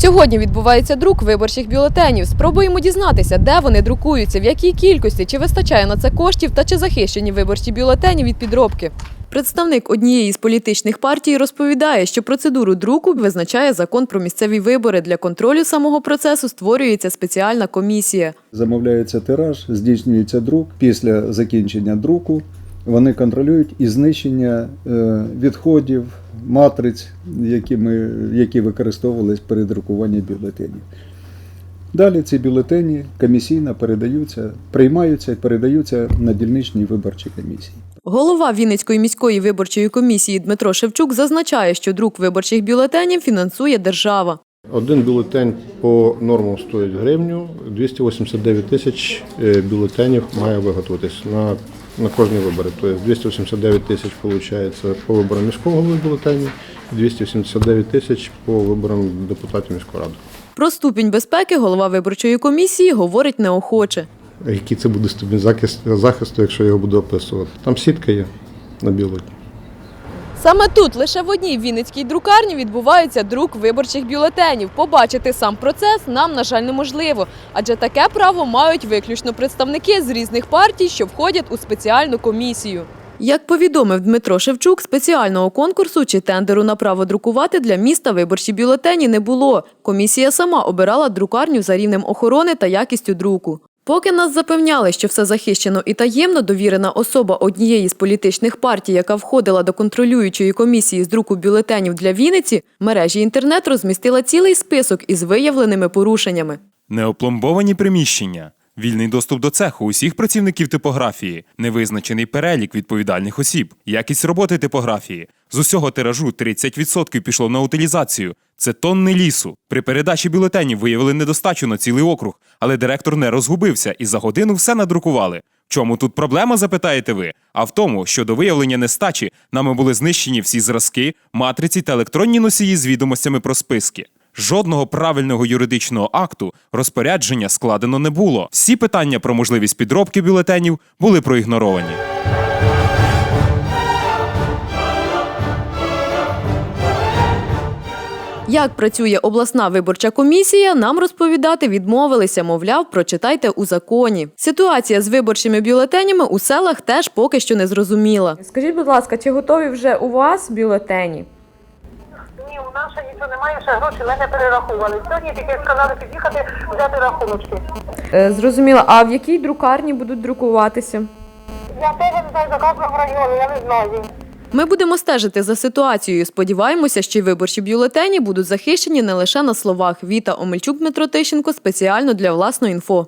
Сьогодні відбувається друк виборчих бюлетенів. Спробуємо дізнатися, де вони друкуються, в якій кількості, чи вистачає на це коштів та чи захищені виборчі бюлетені від підробки. Представник однієї з політичних партій розповідає, що процедуру друку визначає закон про місцеві вибори. Для контролю самого процесу створюється спеціальна комісія. Замовляється тираж, здійснюється друк. Після закінчення друку вони контролюють і знищення е, відходів, матриць, які, ми, які використовувались при друкуванні бюлетенів. Далі ці бюлетені комісійно передаються, приймаються і передаються на дільничній виборчій комісії. Голова Вінницької міської виборчої комісії Дмитро Шевчук зазначає, що друк виборчих бюлетенів фінансує держава. Один бюлетень по нормам стоїть гривню, 289 тисяч е, бюлетенів має виготовитись на, на кожні вибори. Тобто 289 тисяч виходить по виборам міського голови бюлетені, 289 тисяч по виборам депутатів міської ради. Про ступінь безпеки голова виборчої комісії говорить неохоче. Який це буде ступінь захисту захисту, якщо я його буду описувати? Там сітка є на бюлетні. Саме тут, лише в одній Вінницькій друкарні, відбувається друк виборчих бюлетенів. Побачити сам процес нам, на жаль, неможливо, адже таке право мають виключно представники з різних партій, що входять у спеціальну комісію. Як повідомив Дмитро Шевчук, спеціального конкурсу чи тендеру на право друкувати для міста виборчі бюлетені не було. Комісія сама обирала друкарню за рівнем охорони та якістю друку. Поки нас запевняли, що все захищено і таємно, довірена особа однієї з політичних партій, яка входила до контролюючої комісії з друку бюлетенів для Вінниці, мережі інтернет розмістила цілий список із виявленими порушеннями. Неопломбовані приміщення, вільний доступ до цеху усіх працівників типографії, невизначений перелік відповідальних осіб, якість роботи типографії. З усього тиражу 30% пішло на утилізацію. Це тонни лісу. При передачі бюлетенів виявили недостачу на цілий округ, але директор не розгубився і за годину все надрукували. В чому тут проблема, запитаєте ви? А в тому, що до виявлення нестачі нами були знищені всі зразки, матриці та електронні носії з відомостями про списки. Жодного правильного юридичного акту розпорядження складено не було. Всі питання про можливість підробки бюлетенів були проігноровані. Як працює обласна виборча комісія, нам розповідати відмовилися, мовляв, прочитайте у законі. Ситуація з виборчими бюлетенями у селах теж поки що не зрозуміла. Скажіть, будь ласка, чи готові вже у вас бюлетені? Ще нічого немає, ще гроші ми не перерахували. Сьогодні тільки сказали під'їхати взяти рахуночки. Е, зрозуміло. А в якій друкарні будуть друкуватися? Я теж не знаю, за кожного району, я не знаю. Ми будемо стежити за ситуацією. Сподіваємося, що й виборчі бюлетені будуть захищені не лише на словах. Віта Омельчук Дмитро Тищенко спеціально для власної інфо.